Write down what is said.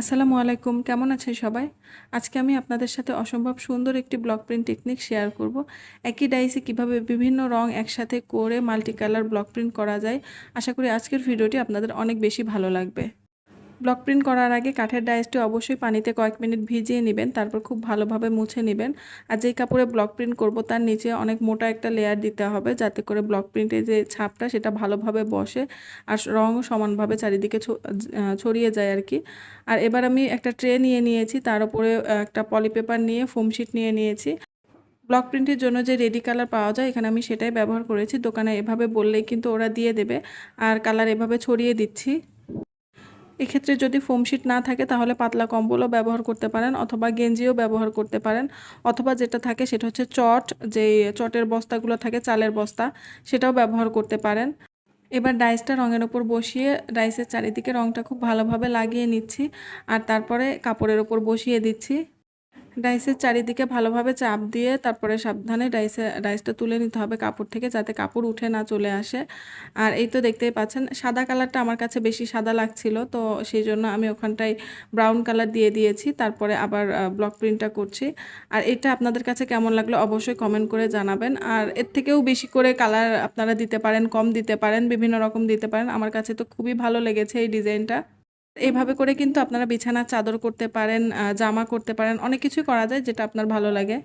আসসালামু আলাইকুম, কেমন আছেন সবাই? আজকে আমি আপনাদের সাথে অসম্ভব সুন্দর একটি ব্লক প্রিন্ট টেকনিক শেয়ার করব। একই ডাইসে কীভাবে বিভিন্ন রং একসাথে করে মাল্টি কালার ব্লক প্রিন্ট করা যায়, আশা করি আজকের ভিডিওটি আপনাদের অনেক বেশি ভালো লাগবে। ব্লক প্রিন্ট করার আগে কাঠের ডাইসটি অবশ্যই পানিতে কয়েক মিনিট ভিজিয়ে নেবেন, তারপর খুব ভালোভাবে মুছে নেবেন। আর যেই কাপড়ে ব্লক প্রিন্ট করব, তার নিচে অনেক মোটা একটা লেয়ার দিতে হবে, যাতে করে ব্লক প্রিন্টের যে ছাপটা, সেটা ভালোভাবে বসে আর রঙও সমানভাবে চারিদিকে ছড়িয়ে যায় আর কি। আর এবার আমি একটা ট্রে নিয়ে নিয়েছি, তার উপরে একটা পলিপেপার নিয়ে ফোম শিট নিয়ে নিয়েছি। ব্লক প্রিন্টের জন্য যে রেডি কালার পাওয়া যায়, এখানে আমি সেটাই ব্যবহার করেছি। দোকানে এভাবে বললেই কিন্তু ওরা দিয়ে দেবে। আর কালার এভাবে ছড়িয়ে দিচ্ছি। এক্ষেত্রে যদি ফোমশিট না থাকে, তাহলে পাতলা কম্বলও ব্যবহার করতে পারেন অথবা গেঞ্জিও ব্যবহার করতে পারেন। অথবা যেটা থাকে, সেটা হচ্ছে চট, যে চটের বস্তাগুলো থাকে, চালের বস্তা, সেটাও ব্যবহার করতে পারেন। এবার ডাইসটা রঙের ওপর বসিয়ে, ডাইসের চারিদিকে রঙটা খুব ভালোভাবে লাগিয়ে নিচ্ছি। আর তারপরে কাপড়ের ওপর বসিয়ে দিচ্ছি। ডাইসের চারিদিকে ভালোভাবে চাপ দিয়ে তারপরে সাবধানে ডাইসে, ডাইসটা তুলে নিতে হবে কাপড় থেকে যাতে কাপড় উঠে না চলে আসে। আর এই তো দেখতেই পাচ্ছেন, সাদা কালারটা আমার কাছে বেশি সাদা লাগছিল, তো সেই জন্য আমি ওখানটায় ব্রাউন কালার দিয়ে দিয়েছি, তারপরে আবার ব্লক প্রিন্টটা করছি। আর এটা আপনাদের কাছে কেমন লাগল অবশ্যই কমেন্ট করে জানাবেন। আর এর থেকেও বেশি করে কালার আপনারা দিতে পারেন, কম দিতে পারেন, বিভিন্ন রকম দিতে পারেন, আমার কাছে তো খুবই ভালো লেগেছে এই ডিজাইনটা। এভাবে করে কিন্তু আপনারা বিছানা চাদর করতে পারেন জামা করতে পারেন, অনেক কিছুই করা যায় যেটা আপনার ভালো লাগে।